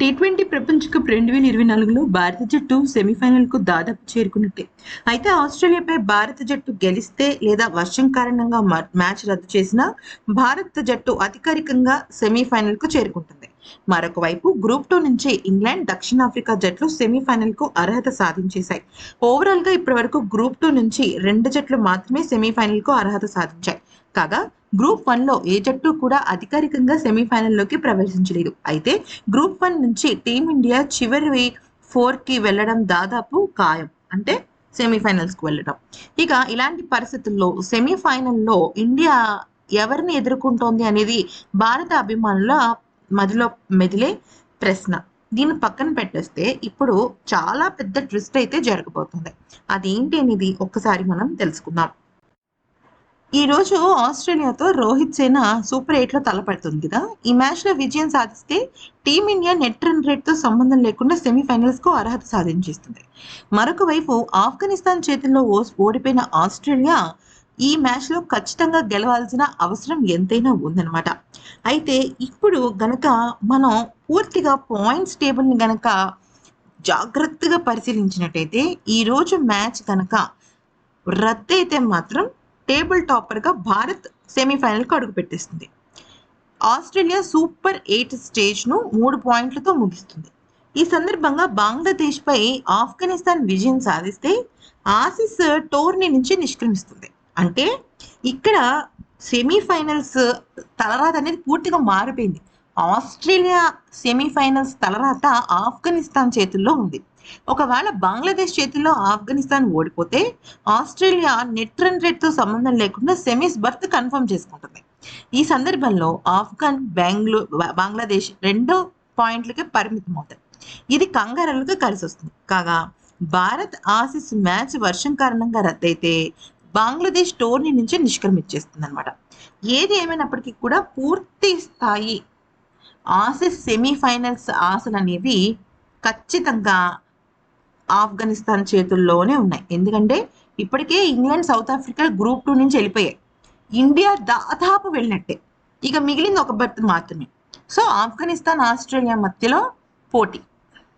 T twenty ప్రపంచ cup రెండు వేల ఇరవై నాలుగులో భారత జట్టు సెమీఫైనల్కు దాదాపు చేరుకున్నట్టే. అయితే ఆస్ట్రేలియాపై భారత జట్టు గెలిస్తే లేదా వర్షం కారణంగా మ- మ్యాచ్ రద్దు చేసినా భారత జట్టు అధికారికంగా సెమీఫైనల్కు చేరుకుంటుంది. మరొక వైపు గ్రూప్ టూ నుంచి ఇంగ్లాండ్ దక్షిణాఫ్రికా జట్లు సెమీఫైనల్కు అర్హత సాధించేశాయి. ఓవరాల్గా ఇప్పటి వరకు గ్రూప్ టూ నుంచి రెండు జట్లు మాత్రమే సెమీఫైనల్కు అర్హత సాధించాయి. కాగా గ్రూప్ వన్లో ఏ జట్టు కూడా అధికారికంగా సెమీఫైనల్లోకి ప్రవేశించలేదు. అయితే గ్రూప్ వన్ నుంచి టీమిండియా చివరి ఫోర్కి వెళ్ళడం దాదాపు ఖాయం. అంటే సెమీఫైనల్స్కు వెళ్ళడం. ఇక ఇలాంటి పరిస్థితుల్లో సెమీఫైనల్లో ఇండియా ఎవరిని ఎదుర్కొంటోంది అనేది భారత అభిమానుల మదిలో మెదిలే ప్రశ్న. దీన్ని పక్కన పెట్టేస్తే ఇప్పుడు చాలా పెద్ద ట్విస్ట్ అయితే జరగబోతుంది. అదేంటి అనేది ఒక్కసారి మనం తెలుసుకుందాం. ఈ రోజు ఆస్ట్రేలియాతో రోహిత్ సేన సూపర్ ఎయిట్లో తలపడుతుంది కదా. ఈ మ్యాచ్లో విజయం సాధిస్తే టీమిండియా నెట్ రన్ రేట్తో సంబంధం లేకుండా సెమీఫైనల్స్కు అర్హత సాధించేస్తుంది. మరొక వైపు ఆఫ్ఘనిస్తాన్ చేతుల్లో ఓడిపోయిన ఆస్ట్రేలియా ఈ మ్యాచ్లో ఖచ్చితంగా గెలవాల్సిన అవసరం ఎంతైనా ఉందన్నమాట. అయితే ఇప్పుడు గనక మనం పూర్తిగా పాయింట్స్ టేబుల్ని గనక జాగ్రత్తగా పరిశీలించినట్టయితే ఈ రోజు మ్యాచ్ రద్దు అయితే మాత్రం టేబుల్ టాపర్గా భారత్ సెమీఫైనల్కు అడుగు పెట్టేస్తుంది ఆస్ట్రేలియా సూపర్ ఎయిట్ స్టేజ్ను మూడు పాయింట్లతో ముగిస్తుంది. ఈ సందర్భంగా బంగ్లాదేశ్పై ఆఫ్ఘనిస్తాన్ విజయం సాధిస్తే ఆసిస్ టోర్నీ నుంచి నిష్క్రమిస్తుంది. అంటే ఇక్కడ సెమీఫైనల్స్ తలరాత అనేది పూర్తిగా మారిపోయింది. ఆస్ట్రేలియా సెమీఫైనల్స్ తలరాత ఆఫ్ఘనిస్తాన్ చేతుల్లో ఉంది. ఒకవేళ బంగ్లాదేశ్ చేతిలో ఆఫ్ఘనిస్తాన్ ఓడిపోతే ఆస్ట్రేలియా నెట్ రన్ రేట్తో సంబంధం లేకుండా సెమీస్ బర్త్ కన్ఫర్మ్ చేసుకుంటుంది. ఈ సందర్భంలో ఆఫ్ఘన్ బెంగళూరు బంగ్లాదేశ్ రెండు పాయింట్లకే పరిమితం అవుతాయి ఇది కంగారులకు కలిసి వస్తుంది కాగా భారత్ ఆసిస్ మ్యాచ్ వర్షం కారణంగా రద్దయితే బంగ్లాదేశ్ టోర్నీ నుంచి నిష్క్రమించేస్తుంది అనమాట ఏది ఏమైనప్పటికీ కూడా పూర్తి స్థాయి ఆసిస్ సెమీఫైనల్స్ ఆశలు అనేవి ఖచ్చితంగా ఆఫ్ఘనిస్తాన్ చేతుల్లోనే ఉన్నాయి. ఎందుకంటే ఇప్పటికే England South Africa group two నుంచి వెళ్ళిపోయాయి. ఇండియా దాదాపు వెళ్ళినట్టే. ఇక మిగిలింది ఒక బర్త్ మాత్రమే. సో ఆఫ్ఘనిస్తాన్ ఆస్ట్రేలియా మధ్యలో పోటీ.